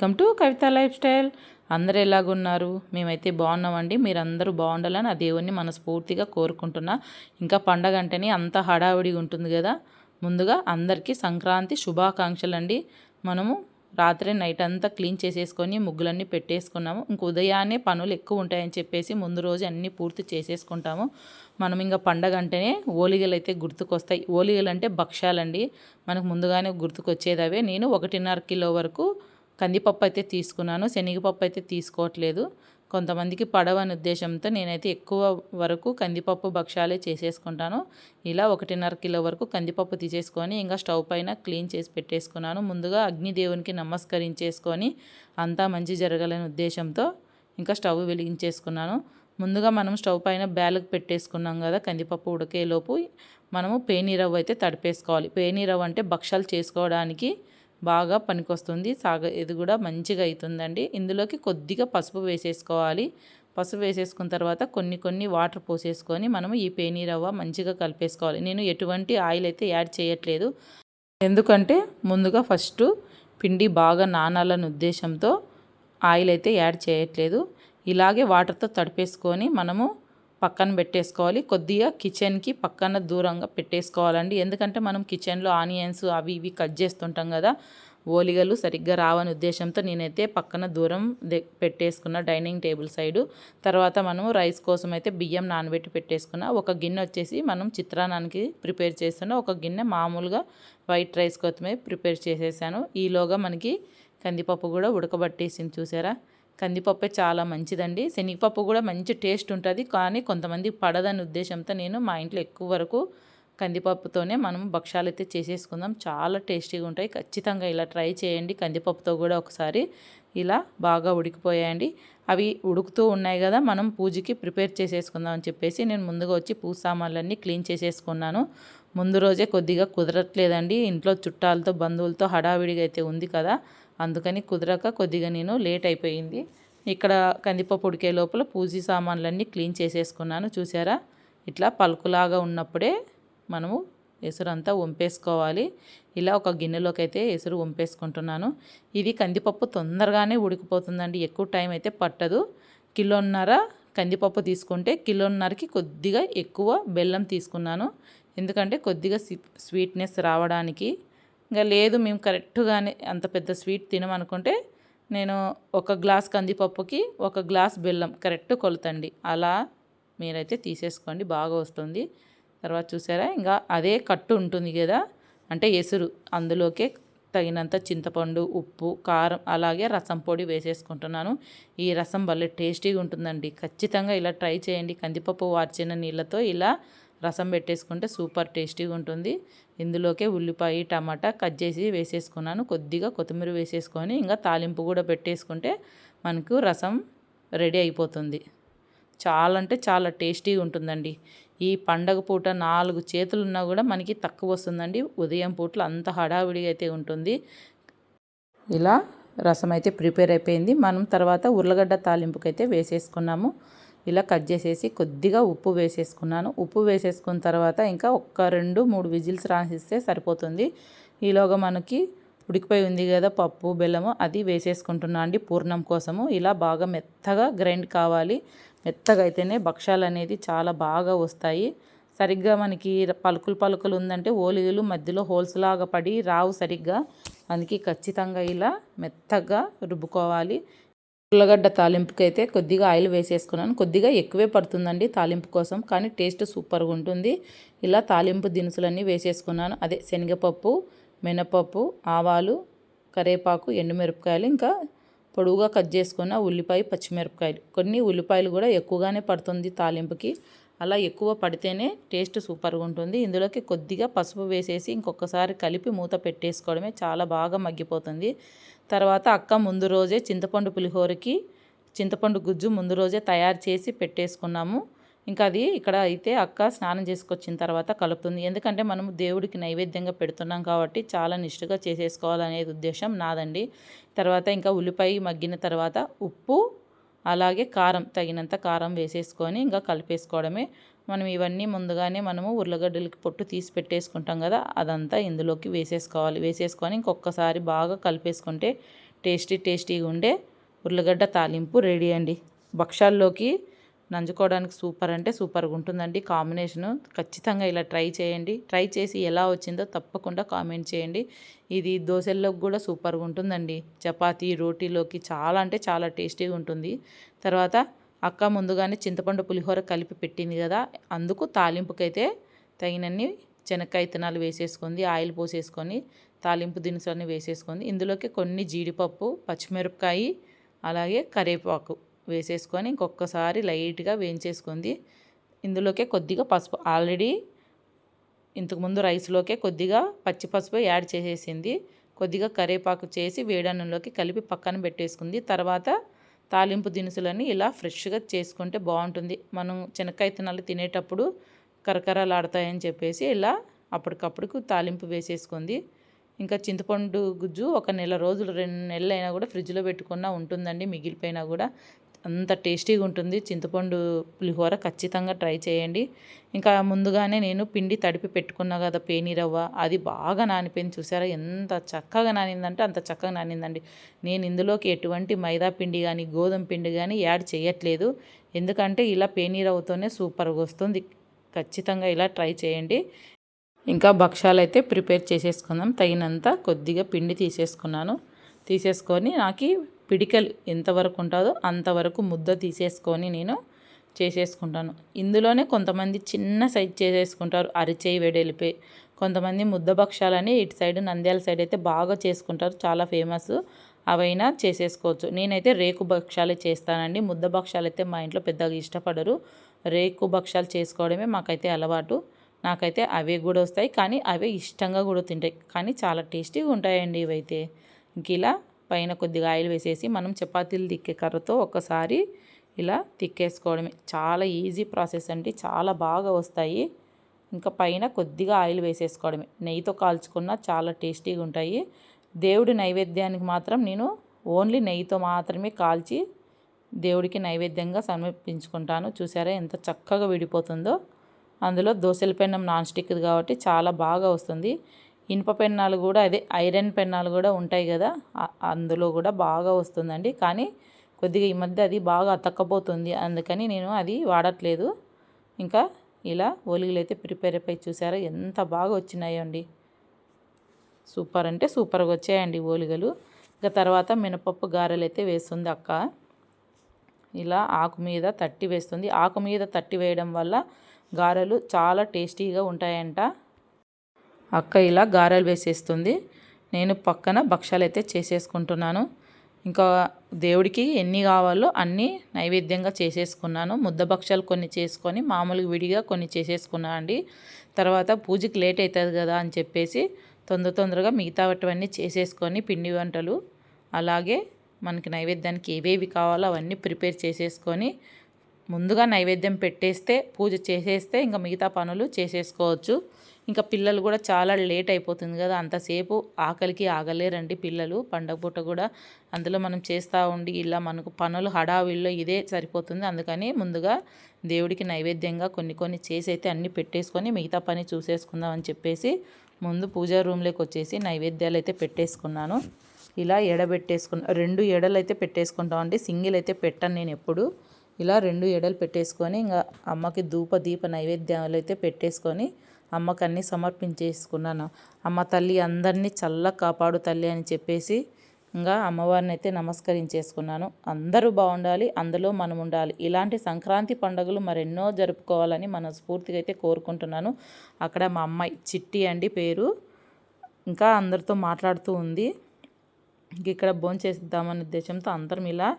Welcome to Kavitha lifestyle. అందరు ఎలాగున్నారు? మేమైతే బాగున్నామండి. మీరందరూ బాగుండాలని ఆ దేవుణ్ణి మనస్ఫూర్తిగా కోరుకుంటున్నా. ఇంకా పండగ అంటేనే అంత హడావిడిగా ఉంటుంది కదా. ముందుగా అందరికీ సంక్రాంతి శుభాకాంక్షలు అండి మనము రాత్రి నైట్ అంతా క్లీన్ చేసేసుకొని ముగ్గులన్నీ పెట్టేసుకున్నాము. ఇంక ఉదయాన్నే పనులు ఎక్కువ ఉంటాయని చెప్పేసి ముందు రోజు అన్నీ పూర్తి చేసేసుకుంటాము. మనం ఇంకా పండగ అంటేనే ఓలిగలు అయితే గుర్తుకొస్తాయి. ఓలిగలు అంటే భక్ష్యాలండి. మనకు ముందుగానే గుర్తుకొచ్చేది అవే. నేను ఒకటిన్నర కిలో వరకు కందిపప్పు అయితే తీసుకున్నాను. శనగపప్పు అయితే తీసుకోవట్లేదు. కొంతమందికి పడవని ఉద్దేశంతో నేనైతే ఎక్కువ వరకు కందిపప్పు భక్ష్యాలే చేసేసుకుంటాను. ఇలా ఒకటిన్నర కిలో వరకు కందిపప్పు తీసేసుకొని ఇంకా స్టవ్ పైన క్లీన్ చేసి పెట్టేసుకున్నాను. ముందుగా అగ్నిదేవునికి నమస్కరించేసుకొని అంతా మంచి జరగాలని ఉద్దేశంతో ఇంకా స్టవ్ వెలిగించేసుకున్నాను. ముందుగా మనం స్టవ్ పైన బ్యాలకు పెట్టేసుకున్నాం కదా కందిపప్పు ఉడికేలోపు మనము పేనీరవ్వ అయితే తడిపేసుకోవాలి. పేనీరవ్వ అంటే భక్షాలు చేసుకోవడానికి బాగా పనికొస్తుంది. సాగ ఇది కూడా మంచిగా అవుతుందండి. ఇందులోకి కొద్దిగా పసుపు వేసేసుకోవాలి. పసుపు వేసేసుకున్న తర్వాత కొన్ని కొన్ని వాటర్ పోసేసుకొని మనము ఈ పేనీరవ్వ మంచిగా కలిపేసుకోవాలి. నేను ఎటువంటి ఆయిల్ అయితే యాడ్ చేయట్లేదు. ఎందుకంటే ముందుగా ఫస్ట్ పిండి బాగా నానాలని ఉద్దేశంతో ఆయిల్ అయితే యాడ్ చేయట్లేదు. ఇలాగే వాటర్తో తడిపేసుకొని మనము పక్కన పెట్టేసుకోవాలి. కొద్దిగా కిచెన్కి పక్కన దూరంగా పెట్టేసుకోవాలండి. ఎందుకంటే మనం కిచెన్లో ఆనియన్స్ అవి ఇవి కట్ చేస్తుంటాం కదా ఓలిగలు సరిగ్గా రావని ఉద్దేశంతో నేనైతే పక్కన దూరం పెట్టేసుకున్న డైనింగ్ టేబుల్ సైడు. తర్వాత మనం రైస్ కోసం అయితే బియ్యం నానబెట్టి పెట్టేసుకున్న ఒక గిన్నె వచ్చేసి మనం చిత్రాన్నానికి ప్రిపేర్ చేస్తున్న ఒక గిన్నె మామూలుగా వైట్ రైస్ కోసమే ప్రిపేర్ చేసేసాను. ఈలోగా మనకి కందిపప్పు కూడా ఉడకబట్టేసింది చూసారా? కందిపప్పే చాలా మంచిదండి. శనగపప్పు కూడా మంచి టేస్ట్ ఉంటుంది. కానీ కొంతమంది పడదని ఉద్దేశంతో నేను మా ఇంట్లో ఎక్కువ వరకు కందిపప్పుతోనే మనం భక్షాలు అయితే చేసేసుకుందాం. చాలా టేస్టీగా ఉంటాయి. ఖచ్చితంగా ఇలా ట్రై చేయండి. కందిపప్పుతో కూడా ఒకసారి ఇలా బాగా ఉడికిపోయాయండి. అవి ఉడుకుతూ ఉన్నాయి కదా మనం పూజకి ప్రిపేర్ చేసేసుకుందాం అని చెప్పేసి నేను ముందుగా వచ్చి పూజ సామాన్లన్నీ క్లీన్ చేసేసుకున్నాను. ముందు రోజే కొద్దిగా కుదరట్లేదండి. ఇంట్లో చుట్టాలతో బంధువులతో హడావిడిగా అయితే ఉంది కదా. అందుకని కుదరక కొద్దిగా నేను లేట్ అయిపోయింది. ఇక్కడ కందిపప్పు ఉడికే లోపల పూజీ సామాన్లన్నీ క్లీన్ చేసేసుకున్నాను చూసారా ఇట్లా పలుకులాగా ఉన్నప్పుడే మనము ఎసురు అంతా వంపేసుకోవాలి. ఇలా ఒక గిన్నెలోకి అయితే ఎసురు వంపేసుకుంటున్నాను. ఇది కందిపప్పు తొందరగానే ఉడికిపోతుందండి ఎక్కువ టైం అయితే పట్టదు. కిలోన్నర కందిపప్పు తీసుకుంటే కిలోన్నరకి కొద్దిగా ఎక్కువ బెల్లం తీసుకున్నాను. ఎందుకంటే కొద్దిగా స్వీట్నెస్ రావడానికి ఇంకా లేదు మేము కరెక్ట్గానే అంత పెద్ద స్వీట్ తినమనుకుంటే నేను ఒక గ్లాస్ కందిపప్పుకి ఒక గ్లాస్ బెల్లం కరెక్ట్ కొలతండి. అలా మీరైతే తీసేసుకోండి బాగా వస్తుంది. తర్వాత చూసారా ఇంకా అదే కట్టు ఉంటుంది కదా అంటే ఎసురు. అందులోకే తగినంత చింతపండు ఉప్పు కారం అలాగే రసం పొడి వేసేసుకుంటున్నాను. ఈ రసం భలే టేస్టీగా ఉంటుందండి ఖచ్చితంగా ఇలా ట్రై చేయండి. కందిపప్పు వార్చిన నీళ్ళతో ఇలా రసం పెట్టేసుకుంటే సూపర్ టేస్టీగా ఉంటుంది. ఇందులోకే ఉల్లిపాయ టమాటా కట్ చేసి వేసేసుకున్నాను. కొద్దిగా కొత్తిమీర వేసేసుకొని ఇంకా తాలింపు కూడా పెట్టేసుకుంటే మనకు రసం రెడీ అయిపోతుంది. చాలా అంటే చాలా టేస్టీగా ఉంటుందండి. ఈ పండగ పూట నాలుగు చేతులు ఉన్నా కూడా మనకి తక్కువ వస్తుందండి. ఉదయం పూటలో అంత హడావిడిగా అయితే ఉంటుంది. ఇలా రసం అయితే ప్రిపేర్ అయిపోయింది. మనం తర్వాత ఉర్లగడ్డ తాలింపుకైతే వేసేసుకున్నాము. ఇలా కట్ చేసేసి కొద్దిగా ఉప్పు వేసేసుకున్నాను. ఉప్పు వేసేసుకున్న తర్వాత ఇంకా ఒక్క రెండు మూడు విజిల్స్ రాసిస్తే సరిపోతుంది. ఈలోగా మనకి ఉడికిపోయి ఉంది కదా పప్పు బెల్లము అది వేసేసుకుంటున్నా అండి పూర్ణం కోసము. ఇలా బాగా మెత్తగా గ్రైండ్ కావాలి. మెత్తగా అయితేనే భక్షాలు అనేది చాలా బాగా వస్తాయి. సరిగ్గా మనకి పలుకులు పలుకులు ఉందంటే ఓలిగలు మధ్యలో హోల్స్ లాగా పడి రావు సరిగ్గా. అందుకే ఖచ్చితంగా ఇలా మెత్తగా రుబ్బుకోవాలి. ఉల్లగడ్డ తాలింపుకి అయితే కొద్దిగా ఆయిల్ వేసేసుకున్నాను. కొద్దిగా ఎక్కువే పడుతుందండి తాలింపు కోసం కానీ టేస్ట్ సూపర్గా ఉంటుంది. ఇలా తాలింపు దినుసులన్నీ వేసేసుకున్నాను. అదే శనగపప్పు మినపప్పు ఆవాలు కరేపాకు ఎండుమిరపకాయలు ఇంకా పొడుగుగా కట్ చేసుకున్న ఉల్లిపాయ పచ్చిమిరపకాయలు. కొన్ని ఉల్లిపాయలు కూడా ఎక్కువగానే పడుతుంది తాలింపుకి. అలా ఎక్కువ పడితేనే టేస్ట్ సూపర్గా ఉంటుంది. ఇందులోకి కొద్దిగా పసుపు వేసేసి ఇంకొకసారి కలిపి మూత పెట్టేసుకోవడమే చాలా బాగా మగ్గిపోతుంది. తర్వాత అక్క ముందు రోజే చింతపండు పులిహోరకి చింతపండు గుజ్జు ముందు రోజే తయారు చేసి పెట్టేసుకున్నాము. ఇంకా అది ఇక్కడ అయితే అక్క స్నానం చేసుకొచ్చిన తర్వాత కలుపుతుంది. ఎందుకంటే మనం దేవుడికి నైవేద్యంగా పెడుతున్నాం కాబట్టి చాలా నిష్ఠగా చేసేసుకోవాలనేది ఉద్దేశం నాదండి. తర్వాత ఇంకా ఉల్లిపాయ మగ్గిన తర్వాత ఉప్పు అలాగే కారం తగినంత కారం వేసేసుకొని ఇంకా కలిపేసుకోవడమే. మనం ఇవన్నీ ముందుగానే మనము ఉర్లగడ్డలకి పొట్టు తీసి పెట్టేసుకుంటాం కదా అదంతా ఇందులోకి వేసేసుకోవాలి. వేసేసుకొని ఇంకొకసారి బాగా కలిపేసుకుంటే టేస్టీ టేస్టీగా ఉండే ఉర్లగడ్డ తాలింపు రెడీ అండి. భక్షాల్లోకి నంజుకోవడానికి సూపర్ అంటే సూపర్గా ఉంటుందండి. కాంబినేషను ఖచ్చితంగా ఇలా ట్రై చేయండి. ట్రై చేసి ఎలా వచ్చిందో తప్పకుండా కామెంట్ చేయండి. ఇది దోశల్లోకి కూడా సూపర్గా ఉంటుందండి. చపాతీ రోటీలోకి చాలా అంటే చాలా టేస్టీగా ఉంటుంది. తర్వాత అక్క ముందుగానే చింతపండు పులిహోర కలిపి పెట్టింది కదా అందుకు తాలింపుకైతే తగినన్ని శనక్కాయ ఇత్తనాలు వేసేసుకుంది ఆయిల్ పోసేసుకొని తాలింపు దినుసులన్నీ వేసేసుకుంది. ఇందులోకి కొన్ని జీడిపప్పు పచ్చిమిరపకాయ అలాగే కరివేపాకు. వేసేసుకొని ఇంకొకసారి లైట్గా వేయించేసుకుంది. ఇందులోకే కొద్దిగా పసుపు ఆల్రెడీ ఇంతకుముందు రైస్లోకే కొద్దిగా పచ్చి పసుపు యాడ్ చేసేసింది. కొద్దిగా కరివేపాకు చేసి వేడన్నంలోకి కలిపి పక్కన పెట్టేసుకుంది. తర్వాత తాలింపు దినుసులని ఇలా ఫ్రెష్గా చేసుకుంటే బాగుంటుంది. మనం శనక్కాయ తినాలి తినేటప్పుడు కరకరలాడతాయని చెప్పేసి ఇలా అప్పటికప్పుడుకు తాలింపు వేసేసుకుంది. ఇంకా చింతపండు గుజ్జు ఒక నెల రోజులు రెండు నెలలు అయినా కూడా ఫ్రిడ్జ్లో పెట్టుకున్నా ఉంటుందండి మిగిలిపోయినా కూడా. అంత టేస్టీగా ఉంటుంది. చింతపండు పులిహోర ఖచ్చితంగా ట్రై చేయండి. ఇంకా ముందుగానే నేను పిండి తడిపి పెట్టుకున్నా కదా పేనీరవ్వ అది బాగా నానిపోయింది చూసారా? ఎంత చక్కగా నానిందంటే అంత చక్కగా నానిందండి. నేను ఇందులోకి ఎటువంటి మైదా పిండి కానీ గోధుమ పిండి కానీ యాడ్ చేయట్లేదు. ఎందుకంటే ఇలా పేనీరవ్వతోనే సూపర్గా వస్తుంది. ఖచ్చితంగా ఇలా ట్రై చేయండి. ఇంకా భక్షాలు అయితే ప్రిపేర్ చేసేసుకుందాం. తగినంత కొద్దిగా పిండి తీసేసుకున్నాను. తీసేసుకొని నాకు పిడికలు ఎంతవరకు ఉంటుందో అంతవరకు ముద్ద తీసేసుకొని నేను చేసేసుకుంటాను. ఇందులోనే కొంతమంది చిన్న సైజ్ చేసేసుకుంటారు. అరిచేయి వెడల్పే కొంతమంది ముద్ద భక్షాలని ఇటు సైడ్ నంద్యాల సైడ్ అయితే బాగా చేసుకుంటారు. చాలా ఫేమస్ అవైనా చేసేసుకోవచ్చు. నేనైతే రేకు భక్షాలే చేస్తానండి. ముద్ద భక్షాలు అయితే మా ఇంట్లో పెద్దగా ఇష్టపడరు. రేకు భక్షాలు చేసుకోవడమే మాకైతే అలవాటు. నాకైతే అవే కూడా వస్తాయి. కానీ అవే ఇష్టంగా కూడా తింటాయి. కానీ చాలా టేస్టీగా ఉంటాయండి ఇవైతే. ఇంక ఇలా పైన కొద్దిగా ఆయిల్ వేసేసి మనం చపాతీలు తిక్కే కర్రతో ఒకసారి ఇలా తిక్కేసుకోవడమే. చాలా ఈజీ ప్రాసెస్ అండి. చాలా బాగా వస్తాయి. ఇంకా పైన కొద్దిగా ఆయిల్ వేసేసుకోవడమే. నెయ్యితో కాల్చుకున్న చాలా టేస్టీగా ఉంటాయి. దేవుడి నైవేద్యానికి మాత్రం నేను ఓన్లీ నెయ్యితో మాత్రమే కాల్చి దేవుడికి నైవేద్యంగా సమర్పించుకుంటాను. చూసారా ఎంత చక్కగా విడిపోతుందో. అందులో దోశల పెన్నం నాన్ స్టిక్ది కాబట్టి చాలా బాగా వస్తుంది. ఇనుప పెన్నాలు కూడా అదే ఐరన్ పెన్నాలు కూడా ఉంటాయి కదా అందులో కూడా బాగా వస్తుందండి. కానీ కొద్దిగా ఈ మధ్య అది బాగా అతక్కపోతుంది. అందుకని నేను అది వాడట్లేదు. ఇంకా ఇలా ఒలిగలు అయితే ప్రిపేర్ అయిపోయి చూసారా ఎంత బాగా వచ్చినాయో అండి సూపర్ అంటే సూపర్గా వచ్చాయండి ఓలిగలు ఇంకా తర్వాత మినపప్పు గారెలు అయితే వేస్తుంది అక్క. ఇలా ఆకు మీద తట్టి వేస్తుంది. ఆకు మీద తట్టి వేయడం వల్ల గారెలు చాలా టేస్టీగా ఉంటాయంట. అక్క ఇలా గారెలు వేసేస్తుంది. నేను పక్కన భక్షాలు అయితే చేసేసుకుంటున్నాను. ఇంకా దేవుడికి ఎన్ని కావాలో అన్నీ నైవేద్యంగా చేసేసుకున్నాను. ముద్ద భక్షాలు కొన్ని చేసుకొని మామూలుగా విడిగా కొన్ని చేసేసుకున్నాను అండి. తర్వాత పూజకి లేట్ అవుతుంది కదా అని చెప్పేసి తొందర తొందరగా మిగతావన్నీ చేసేసుకొని పిండి వంటలు అలాగే మనకి నైవేద్యానికి ఏవేవి కావాలో అవన్నీ ప్రిపేర్ చేసేసుకొని ముందుగా నైవేద్యం పెట్టేస్తే పూజ చేసేస్తే ఇంకా మిగతా పనులు చేసేసుకోవచ్చు. ఇంకా పిల్లలు కూడా చాలా లేట్ అయిపోతుంది కదా. అంతసేపు ఆకలికి ఆగలేరండి పిల్లలు. పండగ పూట కూడా అందులో మనం చేస్తూ ఉండి ఇలా మనకు పనులు హడావిల్లో ఇదే సరిపోతుంది. అందుకని ముందుగా దేవుడికి నైవేద్యంగా కొన్ని కొన్ని చేసి అయితే అన్నీ పెట్టేసుకొని మిగతా పని చూసేసుకుందాం అని చెప్పేసి ముందు పూజా రూమ్లోకి వచ్చేసి నైవేద్యాలు అయితే పెట్టేసుకున్నాను. ఇలా ఎడబెట్టేసుకున్న రెండు ఎడలు అయితే పెట్టేసుకుంటామండి సింగిల్ అయితే పెట్టాను నేను ఎప్పుడు. ఇలా రెండు ఎడలు పెట్టేసుకొని ఇంకా అమ్మకి ధూప దీప నైవేద్యాలు అయితే పెట్టేసుకొని అమ్మకన్ని సమర్పించేసుకున్నాను. అమ్మ తల్లి అందరినీ చల్ల కాపాడు తల్లి అని చెప్పేసి ఇంకా అమ్మవారిని అయితే నమస్కరించేసుకున్నాను. అందరూ బాగుండాలి అందులో మనం ఉండాలి. ఇలాంటి సంక్రాంతి పండుగలు మరెన్నో జరుపుకోవాలని మనస్ఫూర్తిగా అయితే కోరుకుంటున్నాను. అక్కడ మా అమ్మాయి చిట్టి అండి పేరు. ఇంకా అందరితో మాట్లాడుతూ ఉంది. ఇక్కడ భోంచేద్దామనే ఉద్దేశంతో అందరం ఇలా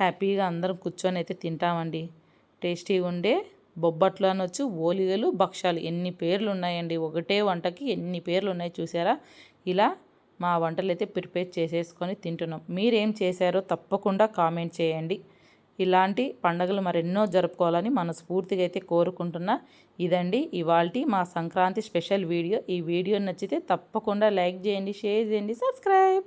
హ్యాపీగా అందరం కూర్చొని అయితే తింటామండి. టేస్టీగా ఉండే బొబ్బట్లు అనొచ్చు ఓలిగలు భక్షాలు ఎన్ని పేర్లు ఉన్నాయండి ఒకటే వంటకి ఎన్ని పేర్లు ఉన్నాయి చూసారా? ఇలా మా వంటలు అయితే ప్రిపేర్ చేసేసుకొని తింటున్నాం. మీరేం చేశారో తప్పకుండా కామెంట్ చేయండి. ఇలాంటి పండుగలు మరెన్నో జరుపుకోవాలని మనస్ఫూర్తిగా అయితే కోరుకుంటున్నా. ఇదండి ఇవాల్టి మా సంక్రాంతి స్పెషల్ వీడియో. ఈ వీడియో నచ్చితే తప్పకుండా లైక్ చేయండి షేర్ చేయండి సబ్స్క్రైబ్!